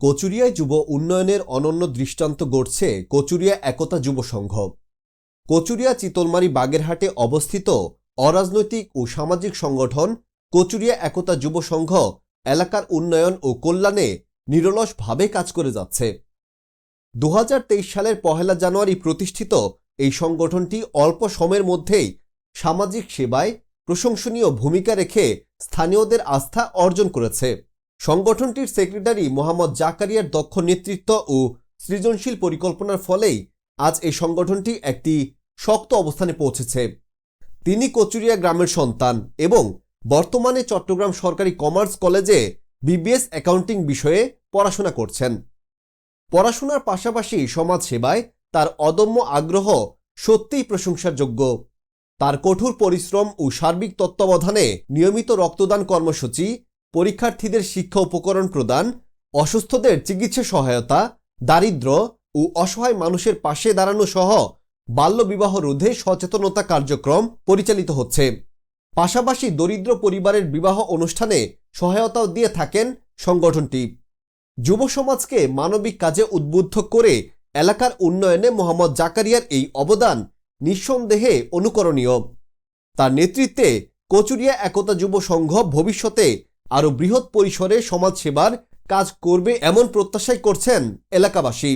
কচুরিয়ায় যুব উন্নয়নের অনন্য দৃষ্টান্ত গড়ছে কচুরিয়া একতা যুব সংঘ। কচুরিয়া চিতলমারি বাগেরহাটে অবস্থিত অরাজনৈতিক ও সামাজিক সংগঠন কচুরিয়া একতা যুব সংঘ এলাকার উন্নয়ন ও কল্যাণে নিরলসভাবে কাজ করে যাচ্ছে। দু হাজার তেইশ সালের পহেলা জানুয়ারি প্রতিষ্ঠিত এই সংগঠনটি অল্প সময়ের মধ্যেই সামাজিক সেবায় প্রশংসনীয় ভূমিকা রেখে স্থানীয়দের আস্থা অর্জন করেছে। সংগঠনটির সেক্রেটারি মোহাম্মদ জাকারিয়ার দক্ষ নেতৃত্ব ও সৃজনশীল পরিকল্পনার ফলেই আজ এই সংগঠনটি একটি শক্ত অবস্থানে পৌঁছেছে। তিনি কচুরিয়া গ্রামের সন্তান এবং বর্তমানে চট্টগ্রাম সরকারি কমার্স কলেজে বিবিএস অ্যাকাউন্টিং বিষয়ে পড়াশোনা করছেন। পড়াশোনার পাশাপাশি সমাজ সেবায় তার অদম্য আগ্রহ সত্যিই প্রশংসার যোগ্য তার কঠোর পরিশ্রম ও সার্বিক তত্ত্বাবধানে নিয়মিত রক্তদান কর্মসূচি পরীক্ষার্থীদের শিক্ষা উপকরণ প্রদান, অসুস্থদের চিকিৎসা সহায়তা, দারিদ্র ও অসহায় মানুষের পাশে দাঁড়ানো সহ বাল্যবিবাহ রোধে সচেতনতা কার্যক্রম পরিচালিত হচ্ছে। পাশাপাশি দরিদ্র পরিবারের বিবাহ অনুষ্ঠানে সহায়তাও দিয়ে থাকেন সংগঠনটি। যুব সমাজকে মানবিক কাজে উদ্বুদ্ধ করে এলাকার উন্নয়নে মোহাম্মদ জাকারিয়ার এই অবদান নিঃসন্দেহে অনুকরণীয়। তার নেতৃত্বে কচুরিয়া একতা যুব সংঘ ভবিষ্যতে আরও বৃহৎ পরিসরে সমাজসেবার কাজ করবে এমন প্রত্যাশাই করছেন এলাকাবাসী।